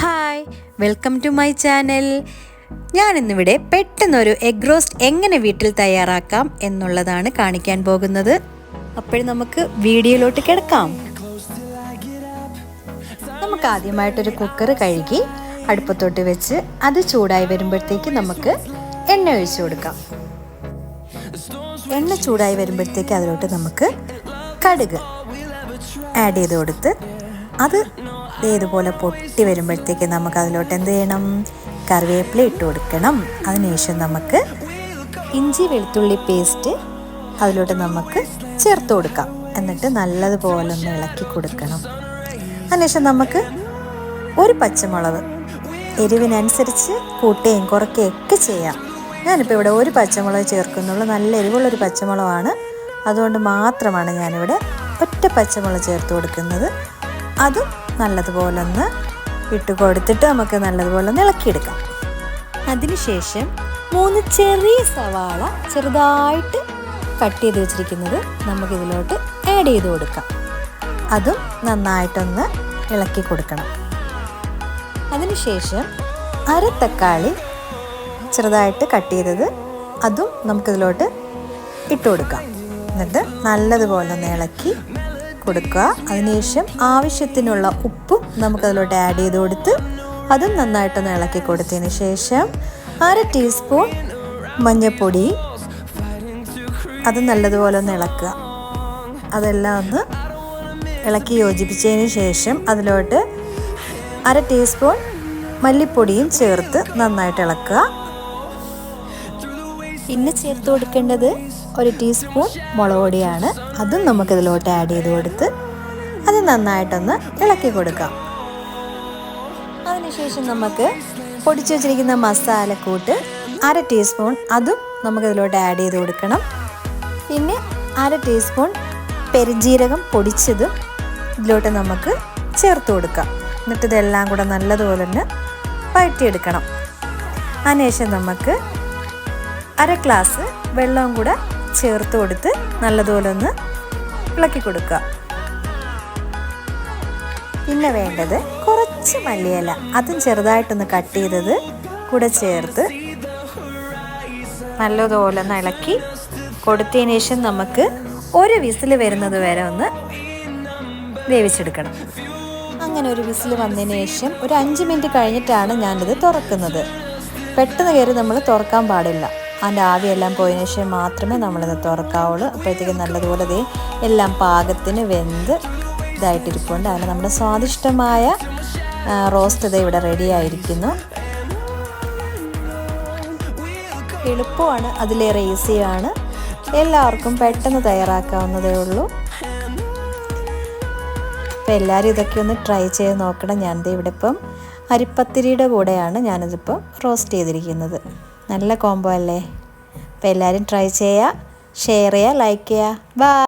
Hi welcome to my channel. ഞാനിന്നിവിടെ പെട്ടെന്നൊരു egg roast എങ്ങനെ വീട്ടിൽ തയ്യാറാക്കാം എന്നുള്ളതാണ് കാണിക്കാൻ പോകുന്നത്. അപ്പോഴും നമുക്ക് വീഡിയോയിലോട്ട് കിടക്കാം. നമുക്ക് ആദ്യമായിട്ടൊരു കുക്കർ കഴുകി അടുപ്പത്തോട്ട് വെച്ച് അത് ചൂടായി വരുമ്പോഴത്തേക്ക് നമുക്ക് എണ്ണ ഒഴിച്ചു കൊടുക്കാം. എണ്ണ ചൂടായി വരുമ്പോഴത്തേക്ക് അതിലോട്ട് നമുക്ക് കടുക് ആഡ് ചെയ്ത് കൊടുത്ത് അത് ഇതുപോലെ പൊട്ടി വരുമ്പോഴത്തേക്ക് നമുക്ക് അതിലോട്ട് എന്ത് ചെയ്യണം? കറിവേപ്പില ഇട്ട് കൊടുക്കണം. അതിനുശേഷം നമുക്ക് ഇഞ്ചി വെളുത്തുള്ളി പേസ്റ്റ് അതിലോട്ട് നമുക്ക് ചേർത്ത് കൊടുക്കാം. എന്നിട്ട് നല്ലതുപോലെ ഒന്ന് ഇളക്കി കൊടുക്കണം. അതിനുശേഷം നമുക്ക് ഒരു പച്ചമുളക് എരിവിനനുസരിച്ച് കൂട്ടുകയും കുറയ്ക്കുകയും ഒക്കെ ചെയ്യാം. ഞാനിപ്പോൾ ഇവിടെ ഒരു പച്ചമുളക് ചേർക്കുന്നുള്ളൂ. നല്ല എരിവുള്ളൊരു പച്ചമുളകാണ്. അതുകൊണ്ട് മാത്രമാണ് ഞാനിവിടെ ഒറ്റ പച്ചമുളക് ചേർത്ത് കൊടുക്കുന്നത്. അതും നല്ലതുപോലെ ഒന്ന് ഇട്ട് കൊടുത്തിട്ട് നമുക്ക് നല്ലതുപോലെ ഒന്ന് ഇളക്കിയെടുക്കാം. അതിനുശേഷം മൂന്ന് ചെറിയ സവാള ചെറുതായിട്ട് കട്ട് ചെയ്ത് വെച്ചിരിക്കുന്നത് നമുക്കിതിലോട്ട് ആഡ് ചെയ്ത് കൊടുക്കാം. അതും നന്നായിട്ടൊന്ന് ഇളക്കി കൊടുക്കണം. അതിനുശേഷം അര തക്കാളി ചെറുതായിട്ട് കട്ട് ചെയ്തത് അതും നമുക്കിതിലോട്ട് ഇട്ട് കൊടുക്കാം. എന്നിട്ട് നല്ലതുപോലെ ഒന്ന് ഇളക്കി കൊടുക്കുക. അതിനുശേഷം ആവശ്യത്തിനുള്ള ഉപ്പും നമുക്കതിലോട്ട് ആഡ് ചെയ്ത് കൊടുത്ത് അതും നന്നായിട്ടൊന്ന് ഇളക്കി കൊടുത്തതിന് ശേഷം അര ടീസ്പൂൺ മഞ്ഞൾപ്പൊടി അത് നല്ലതുപോലെ ഒന്ന് ഇളക്കുക. അതെല്ലാം ഒന്ന് ഇളക്കി യോജിപ്പിച്ചതിന് ശേഷം അതിലോട്ട് അര ടീസ്പൂൺ മല്ലിപ്പൊടിയും ചേർത്ത് നന്നായിട്ട് ഇളക്കുക. പിന്നെ ചേർത്ത് കൊടുക്കേണ്ടത് ഒരു ടീസ്പൂൺ മുളക് പൊടിയാണ് അതും നമുക്കിതിലോട്ട് ആഡ് ചെയ്ത് കൊടുത്ത് അത് നന്നായിട്ടൊന്ന് ഇളക്കി കൊടുക്കാം. അതിനുശേഷം നമുക്ക് പൊടിച്ചു വച്ചിരിക്കുന്ന മസാലക്കൂട്ട് അര ടീസ്പൂൺ അതും നമുക്കിതിലോട്ട് ആഡ് ചെയ്ത് കൊടുക്കണം. പിന്നെ അര ടീസ്പൂൺ പെരുജീരകം പൊടിച്ചതും ഇതിലോട്ട് നമുക്ക് ചേർത്ത് കൊടുക്കാം. എന്നിട്ട് ഇതെല്ലാം കൂടെ നല്ലതുപോലെ തന്നെ വഴറ്റിയെടുക്കണം. അതിനുശേഷം നമുക്ക് അര ഗ്ലാസ് വെള്ളവും കൂടെ ചേർത്ത് കൊടുത്ത് നല്ലതുപോലെ ഒന്ന് ഇളക്കി കൊടുക്കുക. പിന്നെ വേണ്ടത് കുറച്ച് മല്ലിയില. അതും ചെറുതായിട്ടൊന്ന് കട്ട് ചെയ്തത് കൂടെ ചേർത്ത് നല്ലതുപോലെ ഒന്ന് ഇളക്കി കൊടുത്തതിന് ശേഷം നമുക്ക് ഒരു വിസിൽ വരുന്നത് വരെ ഒന്ന് വേവിച്ചെടുക്കണം. അങ്ങനെ ഒരു വിസിൽ വന്നതിന് ശേഷം ഒരു അഞ്ച് മിനിറ്റ് കഴിഞ്ഞിട്ടാണ് ഞാനിത് തുറക്കുന്നത്. പെട്ടെന്ന് കയറി നമ്മൾ തുറക്കാൻ പാടില്ല. അതിന്റെ ആവിയെല്ലാം പോയതിന് ശേഷം മാത്രമേ നമ്മളിത് തുറക്കാവുള്ളൂ. അപ്പോഴത്തേക്കും നല്ലതുപോലെ ദേ എല്ലാം പാകത്തിന് വെന്ത് ഇതായിട്ടിരിപ്പുണ്ട്. അതിന് നമ്മുടെ സ്വാദിഷ്ടമായ റോസ്റ്റ് ഇത് ഇവിടെ റെഡി ആയിരിക്കുന്നു. എളുപ്പമാണ് അതിലേറെ ഈസിയാണ്. എല്ലാവർക്കും പെട്ടെന്ന് തയ്യാറാക്കാവുന്നതേ ഉള്ളൂ. അപ്പോൾ എല്ലാവരും ഇതൊക്കെ ഒന്ന് ട്രൈ ചെയ്ത് നോക്കണം. ഞാനിത് ഇവിടെ ഇപ്പം അരിപ്പത്തിരിയുടെ കൂടെയാണ് ഞാനിതിപ്പം റോസ്റ്റ് ചെയ്തിരിക്കുന്നത്. നല്ല കോംബോ അല്ലേ? അപ്പോൾ എല്ലാവരും ട്രൈ ചെയ്യുക ഷെയർ ചെയ്യുക ലൈക്ക് ചെയ്യുക ബൈ